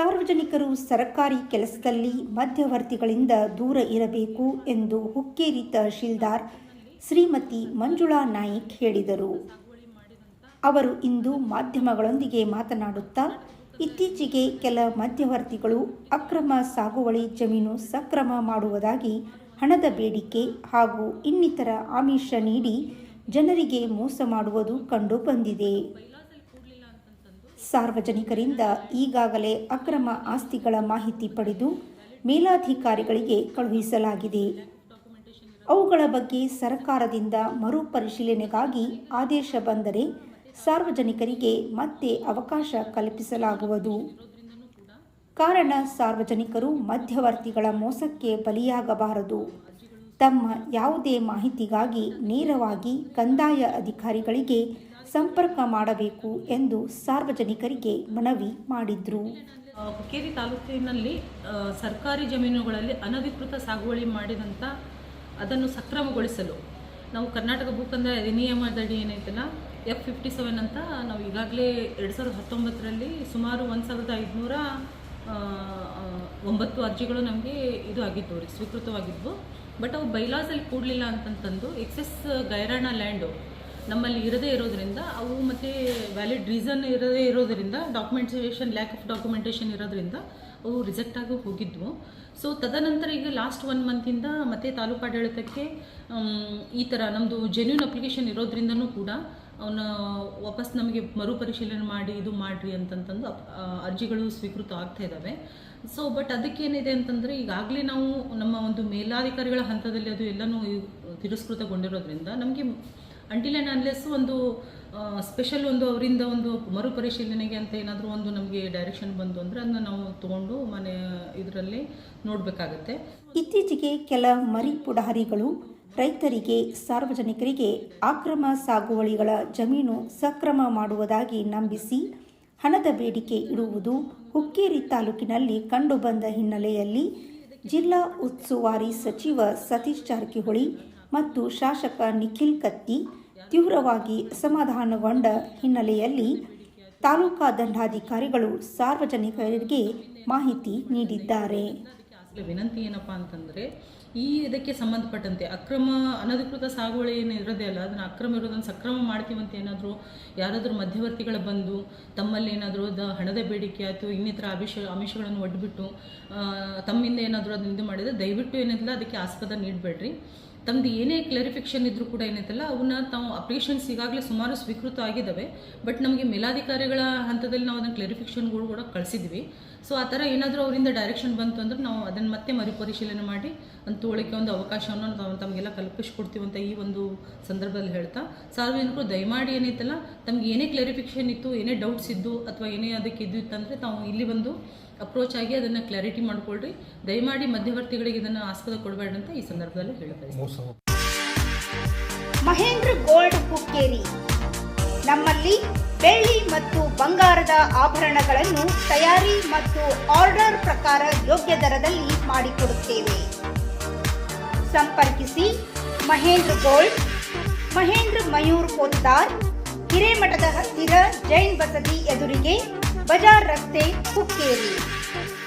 ಸಾರ್ವಜನಿಕರು ಸರ್ಕಾರಿ ಕೆಲಸದಲ್ಲಿ ಮಧ್ಯವರ್ತಿಗಳಿಂದ ದೂರ ಇರಬೇಕು ಎಂದು ಹುಕ್ಕೇರಿ ತಹಶೀಲ್ದಾರ್ ಶ್ರೀಮತಿ ಮಂಜುಳಾ ನಾಯ್ಕ್ ಹೇಳಿದರು. ಅವರು ಇಂದು ಮಾಧ್ಯಮಗಳೊಂದಿಗೆ ಮಾತನಾಡುತ್ತಾ, ಇತ್ತೀಚೆಗೆ ಕೆಲ ಮಧ್ಯವರ್ತಿಗಳು ಅಕ್ರಮ ಸಾಗುವಳಿ ಜಮೀನು ಸಕ್ರಮ ಮಾಡುವುದಾಗಿ ಹಣದ ಬೇಡಿಕೆ ಹಾಗೂ ಇನ್ನಿತರ ಆಮಿಷ ನೀಡಿ ಜನರಿಗೆ ಮೋಸ ಮಾಡುವುದು ಕಂಡು ಬಂದಿದೆ. ಸಾರ್ವಜನಿಕರಿಂದ ಈಗಾಗಲೇ ಅಕ್ರಮ ಆಸ್ತಿಗಳ ಮಾಹಿತಿ ಪಡೆದು ಮೇಲಾಧಿಕಾರಿಗಳಿಗೆ ಕಳುಹಿಸಲಾಗಿದೆ. ಅವುಗಳ ಬಗ್ಗೆ ಸರ್ಕಾರದಿಂದ ಮರುಪರಿಶೀಲನೆಗಾಗಿ ಆದೇಶ ಬಂದರೆ ಸಾರ್ವಜನಿಕರಿಗೆ ಮತ್ತೆ ಅವಕಾಶ ಕಲ್ಪಿಸಲಾಗುವುದು. ಕಾರಣ ಸಾರ್ವಜನಿಕರು ಮಧ್ಯವರ್ತಿಗಳ ಮೋಸಕ್ಕೆ ಬಲಿಯಾಗಬಾರದು. ತಮ್ಮ ಯಾವುದೇ ಮಾಹಿತಿಗಾಗಿ ನೇರವಾಗಿ ಕಂದಾಯ ಅಧಿಕಾರಿಗಳಿಗೆ ಸಂಪರ್ಕ ಮಾಡಬೇಕು ಎಂದು ಸಾರ್ವಜನಿಕರಿಗೆ ಮನವಿ ಮಾಡಿದ್ರು. ಹುಕ್ಕೇರಿ ತಾಲೂಕಿನಲ್ಲಿ ಸರ್ಕಾರಿ ಜಮೀನುಗಳಲ್ಲಿ ಅನಧಿಕೃತ ಸಾಗುವಳಿ ಮಾಡಿದಂಥ ಅದನ್ನು ಸಕ್ರಮಗೊಳಿಸಲು ನಾವು ಕರ್ನಾಟಕ ಭೂಕಂದಾಯ ಅಧಿನಿಯಮದಡಿ ಏನೈತಲ್ಲ ಎಫ್ ಫಿಫ್ಟಿ ಸೆವೆನ್ ಅಂತ ನಾವು ಈಗಾಗಲೇ ಎರಡು ಸಾವಿರದ ಹತ್ತೊಂಬತ್ತರಲ್ಲಿ ಸುಮಾರು ಒಂದು ಸಾವಿರದ ಐದುನೂರ ಒಂಬತ್ತು ಅರ್ಜಿಗಳು ನಮಗೆ ಇದು ಆಗಿದ್ದವು ರೀ, ಸ್ವೀಕೃತವಾಗಿದ್ವು. ಬಟ್ ಅವು ಬೈಲಾಸಲ್ಲಿ ಕೂಡಲಿಲ್ಲ ಅಂತಂತಂದು ಎಕ್ಸೆಸ್ ಗೈರಾಣ ಲ್ಯಾಂಡು ನಮ್ಮಲ್ಲಿ ಇರದೇ ಇರೋದ್ರಿಂದ ಅವು ಮತ್ತು ವ್ಯಾಲಿಡ್ ರೀಸನ್ ಇರದೇ ಇರೋದ್ರಿಂದ ಡಾಕ್ಯುಮೆಂಟೇಷನ್ ಲ್ಯಾಕ್ ಆಫ್ ಡಾಕ್ಯುಮೆಂಟೇಷನ್ ಇರೋದ್ರಿಂದ ಅವು ರಿಜೆಕ್ಟ್ ಆಗಿ ಹೋಗಿದ್ವು. ಸೊ ತದನಂತರ ಈಗ ಲಾಸ್ಟ್ ಒನ್ ಮಂತಿಂದ ಮತ್ತೆ ತಾಲೂಕು ಆಡಳಿತಕ್ಕೆ ಈ ಥರ ನಮ್ಮದು ಜೆನ್ಯೂನ್ ಅಪ್ಲಿಕೇಶನ್ ಇರೋದ್ರಿಂದನೂ ಕೂಡ ಅವನ್ನ ವಾಪಸ್ ನಮಗೆ ಮರುಪರಿಶೀಲನೆ ಮಾಡಿ, ಇದು ಮಾಡಿರಿ ಅಂತಂತಂದು ಅರ್ಜಿಗಳು ಸ್ವೀಕೃತ ಆಗ್ತಾ ಇದ್ದಾವೆ ಸೊ ಬಟ್ ಅದಕ್ಕೇನಿದೆ ಅಂತಂದರೆ ಈಗಾಗಲೇ ನಾವು ನಮ್ಮ ಒಂದು ಮೇಲಾಧಿಕಾರಿಗಳ ಹಂತದಲ್ಲಿ ಅದು ಎಲ್ಲನೂ ತಿರಸ್ಕೃತಗೊಂಡಿರೋದ್ರಿಂದ ನಮಗೆ ಅಂಟಿಲ್ ಆ್ಯಂಡ್ ಅನ್ಲೆಸ್ ಒಂದು ಸ್ಪೆಷಲ್ ಒಂದು ಅವರಿಂದ ಒಂದು ಮರುಪರಿಶೀಲನೆಗೆ ಅಂತ ಏನಾದರೂ ಒಂದು ನಮಗೆ ಡೈರೆಕ್ಷನ್ ಬಂತು ಅಂದರೆ ಅದನ್ನ ನಾವು ತೊಗೊಂಡು ಮನೆ, ಇದರಲ್ಲಿ ನೋಡಬೇಕಾಗತ್ತೆ. ಇತ್ತೀಚೆಗೆ ಕೆಲ ಮರಿ ಪುಡಹರಿಗಳು ರೈತರಿಗೆ, ಸಾರ್ವಜನಿಕರಿಗೆ ಅಕ್ರಮ ಸಾಗುವಳಿಗಳ ಜಮೀನು ಸಕ್ರಮ ಮಾಡುವುದಾಗಿ ನಂಬಿಸಿ ಹಣದ ಬೇಡಿಕೆ ಇಡುವುದು ಹುಕ್ಕೇರಿ ತಾಲೂಕಿನಲ್ಲಿ ಕಂಡುಬಂದ ಹಿನ್ನೆಲೆಯಲ್ಲಿ ಜಿಲ್ಲಾ ಉಸ್ತುವಾರಿ ಸಚಿವ ಸತೀಶ್ ಜಾರಕಿಹೊಳಿ ಮತ್ತು ಶಾಸಕ ನಿಖಿಲ್ ಕತ್ತಿ ತೀವ್ರವಾಗಿ ಅಸಮಾಧಾನಗೊಂಡ ಹಿನ್ನೆಲೆಯಲ್ಲಿ ತಾಲೂಕಾ ದಂಡಾಧಿಕಾರಿಗಳು ಸಾರ್ವಜನಿಕರಿಗೆ ಮಾಹಿತಿ ನೀಡಿದ್ದಾರೆ. ವಿನಂತಿ ಏನಪ್ಪ ಅಂತಂದರೆ, ಈ ಇದಕ್ಕೆ ಸಂಬಂಧಪಟ್ಟಂತೆ ಅಕ್ರಮ ಅನಧಿಕೃತ ಸಾಗುವಳಿ ಏನು ಇರೋದೇ ಅಲ್ಲ, ಅದನ್ನು ಅಕ್ರಮ ಇರೋದನ್ನು ಸಕ್ರಮ ಮಾಡ್ತೀವಿ ಅಂತ ಏನಾದರೂ ಯಾರಾದರೂ ಮಧ್ಯವರ್ತಿಗಳ ಬಂದು ತಮ್ಮಲ್ಲಿ ಏನಾದರೂ ಹಣದ ಬೇಡಿಕೆ ಆಯಿತು, ಇನ್ನಿತರ ಅಭಿಷ ಆಮಿಷಗಳನ್ನು ಒಡ್ಬಿಟ್ಟು ತಮ್ಮಿಂದ ಏನಾದರೂ ಅದನ್ನ ಇದು ಮಾಡಿದರೆ ದಯವಿಟ್ಟು ಏನಿಲ್ಲ, ಅದಕ್ಕೆ ಆಸ್ಪದ ನೀಡಬೇಡ್ರಿ. ತಮ್ಮದು ಏನೇ ಕ್ಲಾರಿಫಿಕೇಷನ್ ಇದ್ದರೂ ಕೂಡ ಏನೈತಲ್ಲ ಅವನ್ನ ತಾವು ಅಪ್ಲಿಕೇಶನ್ಸ್ ಈಗಾಗಲೇ ಸುಮಾರು ಸ್ವೀಕೃತ ಆಗಿದ್ದಾವೆ ಬಟ್ ನಮಗೆ ಮೇಲಾಧಿಕಾರಿಗಳ ಹಂತದಲ್ಲಿ ನಾವು ಅದನ್ನು ಕ್ಲಾರಿಫಿಕೇಷನ್ಗಳು ಕೂಡ ಕಳಿಸಿದ್ವಿ. ಸೊ ಆ ಥರ ಏನಾದರೂ ಅವರಿಂದ ಡೈರೆಕ್ಷನ್ ಬಂತು ಅಂದ್ರೆ ನಾವು ಅದನ್ನು ಮತ್ತೆ ಮರುಪರಿಶೀಲನೆ ಮಾಡಿ, ಒಂದು ತೋಳಿಕೆ, ಒಂದು ಅವಕಾಶವನ್ನು ನಾವು ತಮಗೆಲ್ಲ ಕಲ್ಪಿಸ್ಕೊಡ್ತೀವಿ ಅಂತ ಈ ಒಂದು ಸಂದರ್ಭದಲ್ಲಿ ಹೇಳ್ತಾ. ಸಾರ್ವಜನಿಕರು ದಯಮಾಡಿ ಏನೈತಲ್ಲ, ತಮ್ಗೆ ಏನೇ ಕ್ಲಾರಿಫಿಕೇಷನ್ ಇತ್ತು, ಏನೇ ಡೌಟ್ಸ್ ಇದ್ದು ಅಥವಾ ಏನೇ ಅದಕ್ಕೆ ಇದ್ದು ಇತ್ತಂದರೆ, ತಾವು ಇಲ್ಲಿ ಬಂದು ಅಪ್ರೋಚ್ ಆಗಿ ಅದನ್ನು ಕ್ಲಾರಿಟಿ ಮಾಡ್ಕೊಳ್ರಿ. ದಯಮಾಡಿ ಮಧ್ಯವರ್ತಿಗಳಿಗೆ ಇದನ್ನು ಆಸ್ಪದ ಕೊಡಬೇಡ ಅಂತ ಈ ಸಂದರ್ಭದಲ್ಲಿ ಹೇಳಬೇಕು ಮಹೇಂದ್ರ ಗೋಲ್ಡ್ ಹುಕ್ಕೇರಿ ನಮ್ಮಲ್ಲಿ ಬೆಳ್ಳಿ ಮತ್ತು ಬಂಗಾರದ ಆಭರಣಗಳನ್ನು ತಯಾರಿ ಮತ್ತು ಆರ್ಡರ್ ಪ್ರಕಾರ ಯೋಗ್ಯ ದರದಲ್ಲಿ ಮಾಡಿಕೊಡುತ್ತೇವೆ. ಸಂಪರ್ಕಿಸಿ ಮಹೇಂದ್ರ ಗೋಲ್ಡ್ ಮಹೇಂದ್ರ ಮಯೂರ್ ಪೋತ್ತಾರ್ ಹಿರೇಮಠದ ಹತ್ತಿರ ಜೈನ್ ಬಸದಿ ಎದುರಿಗೆ बजाय रखते हुक्केरी।